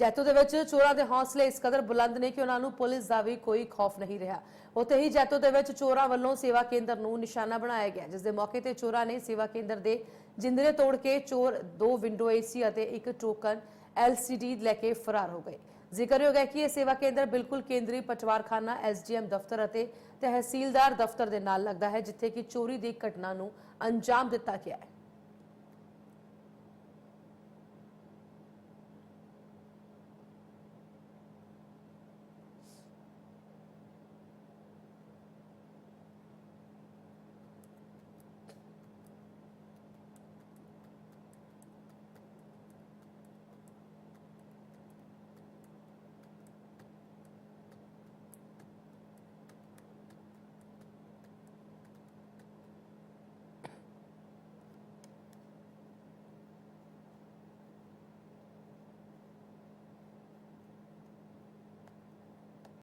ਜੈਤੋ ਦੇ ਵਿੱਚ ਚੋਰਾਂ ਦੇ ਹੌਸਲੇ ਇਸ ਕਦਰ ਬੁਲੰਦ ਨੇ ਕਿ ਉਹਨਾਂ ਨੂੰ ਪੁਲਿਸ ਦਾ ਵੀ ਕੋਈ ਖੌਫ ਨਹੀਂ ਰਿਹਾ। ਉੱਥੇ ਹੀ ਜੈਤੋ ਦੇ ਵਿੱਚ ਚੋਰਾਂ ਵੱਲੋਂ ਸੇਵਾ ਕੇਂਦਰ ਨੂੰ ਨਿਸ਼ਾਨਾ ਬਣਾਇਆ ਗਿਆ, ਜਿਸ ਦੇ ਮੌਕੇ ਤੇ ਚੋਰਾਂ ਨੇ ਸੇਵਾ ਕੇਂਦਰ ਦੇ ਜਿੰਦਰੇ ਤੋੜ ਕੇ ਚੋਰ ਦੋ ਵਿੰਡੋ ਏਸੀ ਅਤੇ ਇੱਕ ਟੋਕਨ ਐਲਸੀਡੀ ਲੈ ਕੇ ਫਰਾਰ ਹੋ ਗਏ। ਜ਼ਿਕਰਯੋਗ ਹੈ ਕਿ ਇਹ ਸੇਵਾ ਕੇਂਦਰ ਬਿਲਕੁਲ ਕੇਂਦਰੀ ਪਟਵਾਰਖਾਨਾ, ਐਸਡੀਐਮ ਦਫ਼ਤਰ ਅਤੇ ਤਹਿਸੀਲਦਾਰ ਦਫ਼ਤਰ ਦੇ ਨਾਲ ਲੱਗਦਾ ਹੈ, ਜਿੱਥੇ ਕਿ ਚੋਰੀ ਦੀ ਘਟਨਾ ਨੂੰ ਅੰਜਾਮ ਦਿੱਤਾ ਗਿਆ ਹੈ।